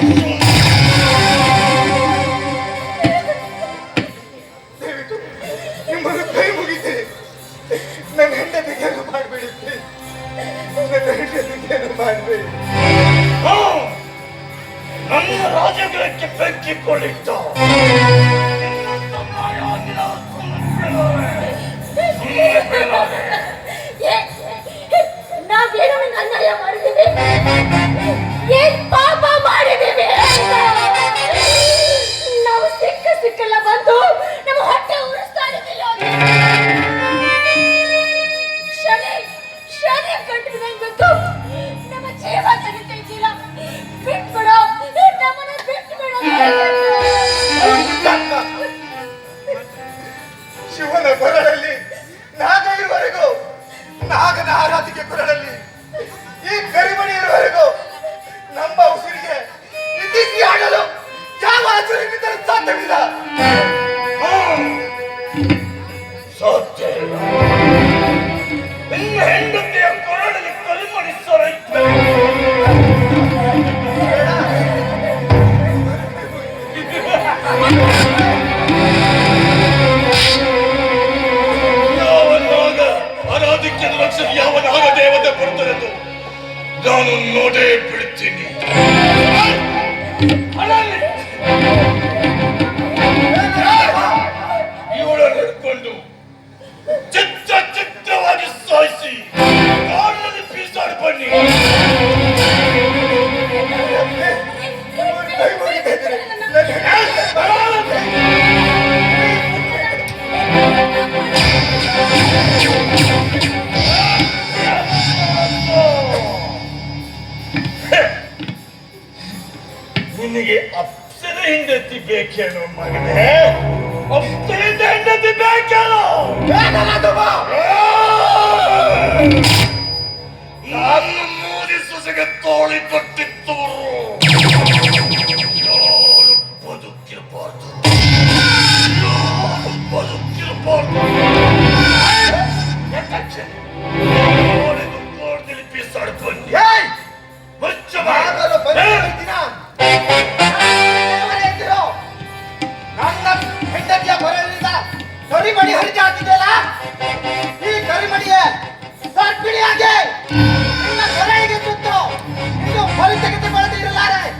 Yeah. ಶಿವನ ಕೊರಳಲ್ಲಿ, ನಾಗ ಇರುವರೆಗೂ ನಾಗನ ಆರಾಧಿಕೆ ಕೊರಳಲ್ಲಿ, ಈ ಕರಿಮಣಿ ಇರುವವರೆಗೂ ನಮ್ಮ ಉಸಿರಿಗೆ ಇತಿಸಿ ಆಗಲು ಯಾವ ಆಚರಣೆ ಸಾಧ್ಯವಿಲ್ಲ. அதோட பிரச்சனை ಇವಳನ್ನು ಚಿತ್ತ ಚಿತ್ತವಾಗಿ ಸಾಯಿಸಿ Thank you. ನಿನಗೆ ಅಪ್ಸರ ಹೆಂಡತಿ ಬೇಕೇನು ಮಗನೇ? ಅಪ್ಸರದ ಹೆಂಡತಿ ಬೇಕೇನು? ನಾನು ಮೂರಿ ಸೊಸೆಗೆ ಯಾರು ಬದುಕಿರಬಾರ್ದು? ಬದುಕಿರಬಾರ್ದು?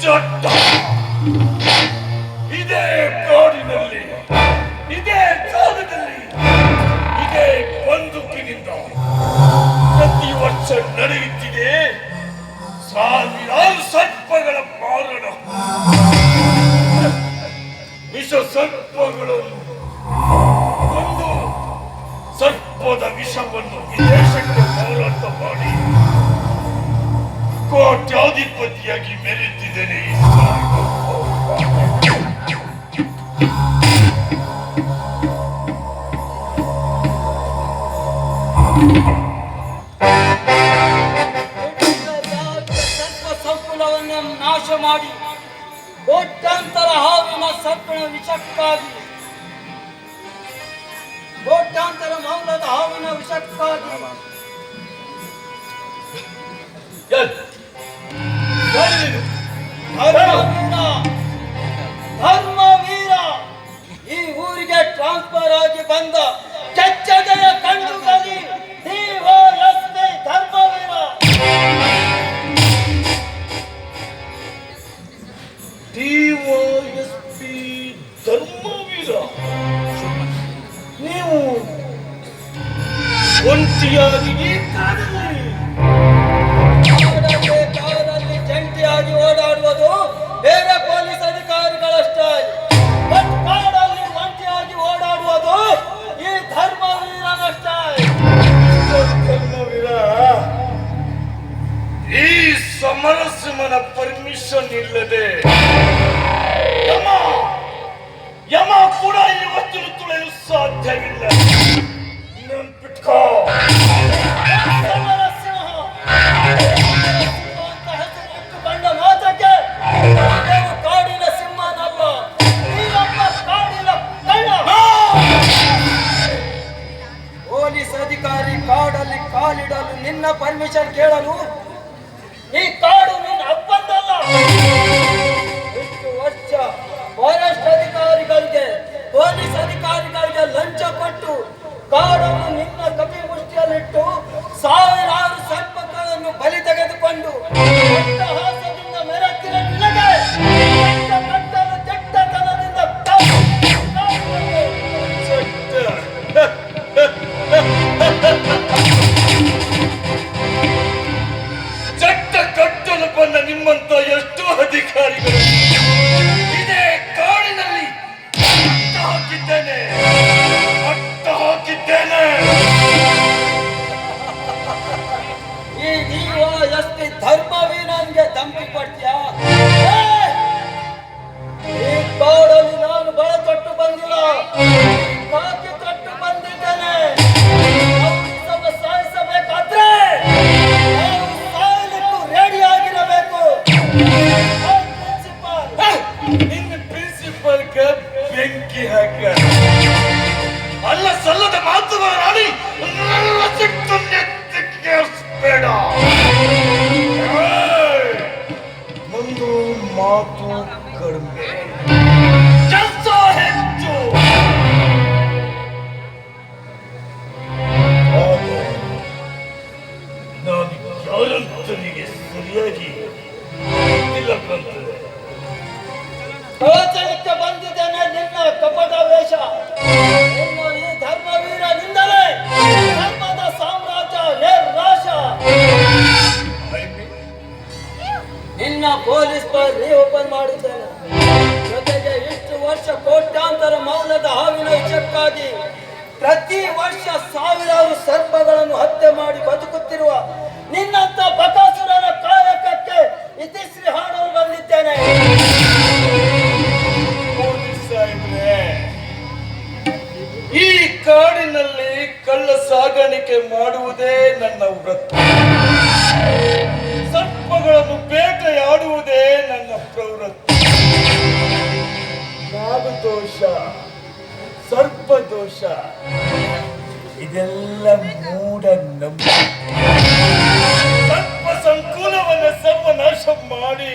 ちゃった。ಕೋಟ್ಯಾಂತರ ಹಾವಿನ ಸಪ್ಪಿನ ವಿಷಕ್ಕಾಗಿ. ಕೋಟ್ಯಾಂತರ ಮೌಲದ ಹಾವಿನ ವಿಷಕ್ಕಾಗಿ. ಧರ್ಮವೀರ. ಈ ಊರಿಗೆ ಟ್ರಾನ್ಸ್ಫರ್ ಆಗಿ ಬಂದ ಚಚ್ಚ ನಿನ್ನ ಪರ್ಮಿಷನ್ ಕೇಳಲು ಈ ಕಾಡು ನಿನ್ನ ಅಪ್ಪಂದಲ್ಲ. ಇಷ್ಟು ವರ್ಷ ಫಾರೆಸ್ಟ್ ಅಧಿಕಾರಿಗಳಿಗೆ ಪೊಲೀಸ್ ಅಧಿಕಾರಿಗಳಿಗೆ ಲಂಚ ಕೊಟ್ಟು ಕಾಡನ್ನು ನಿನ್ನ ಕಪಿ ಮುಷ್ಟಿಯಲ್ಲಿಟ್ಟು ಸಾವಿರಾರು ಪೊಲೀಸ್ ಬಳಿ ಓಪನ್ ಮಾಡುತ್ತೇನೆ ಜೊತೆಗೆ ಇಷ್ಟು ವರ್ಷ ಕೋಟ್ಯಾಂತರ ಮೌಲ್ಯದ ಹಾವಿನ ವಿಷಯಕ್ಕಾಗಿ ಪ್ರತಿ ವರ್ಷ ಸಾವಿರಾರು ಸರ್ಪಗಳನ್ನು ಹತ್ಯೆ ಮಾಡಿ ಬದುಕುತ್ತಿರುವ ನಿನ್ನಂತ ಬಕಾಸುರನ ನಾಗದೋಷ ಸರ್ಪದೋಷ ಇದೆಲ್ಲ ಮೂಢ ನಂಬಿಕೆ. ಸರ್ಪ ಸಂಕುಲವನ್ನು ಸರ್ವನಾಶ ಮಾಡಿ.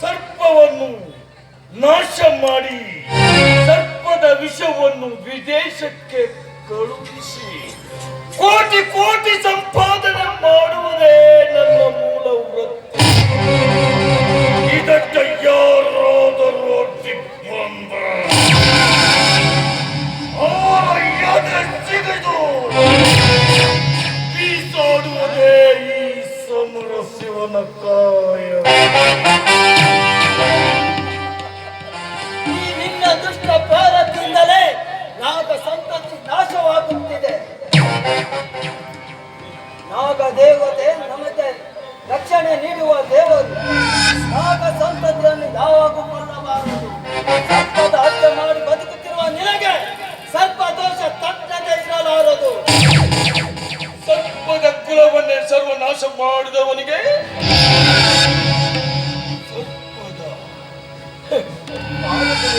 ಸರ್ಪವನ್ನು ನಾಶ ಮಾಡಿ. ಸರ್ಪದ ವಿಷವನ್ನು ವಿದೇಶಕ್ಕೆ ಕಳುಹಿಸಿ. ಕೋಟಿ ಕೋಟಿ ಸಂಪಾದನೆ ಮಾಡುವುದೇ ಶಿವನ ಸರ್ಪದ ಸರ್ವ ಸರ್ವನಾಶ ಮಾಡಿದವನಿಗೆ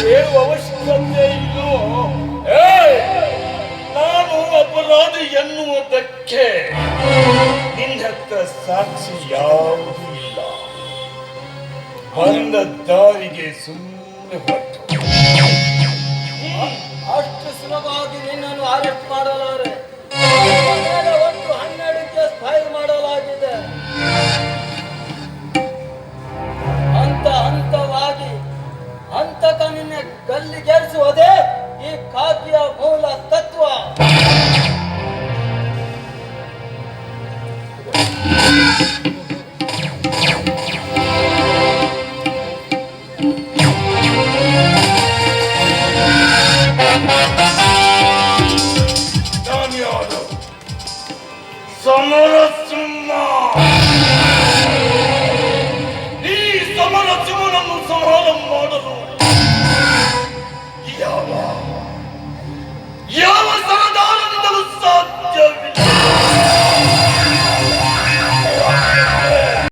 ಹೇಳುವ ಅವಶ್ಯಕತೆ ಇಲ್ಲೋ! ನಾನು ಅಪರಾಧಿ ಎನ್ನುವುದಕ್ಕೆ ನಿನ್ನ ಸಾಕ್ಷಿ ಯಾವುದೂ ಇಲ್ಲ. ಬಂದ ದಾರಿಗೆ ಸುಮ್ಮನೆ ಹೊರಟು ಅಷ್ಟು ಸುಲಭವಾಗಿ ನಿನ್ನನ್ನು ಅರೆಸ್ಟ್ ಮಾಡಲಾರೆ. ಗಲ್ಲಿಗೇರಿಸುವುದೇ ಈ ಕಾವ್ಯ ಮೂಲ ತತ್ವ ನಾನು ಯಾರು ಸಮರ ಸಿಂಹ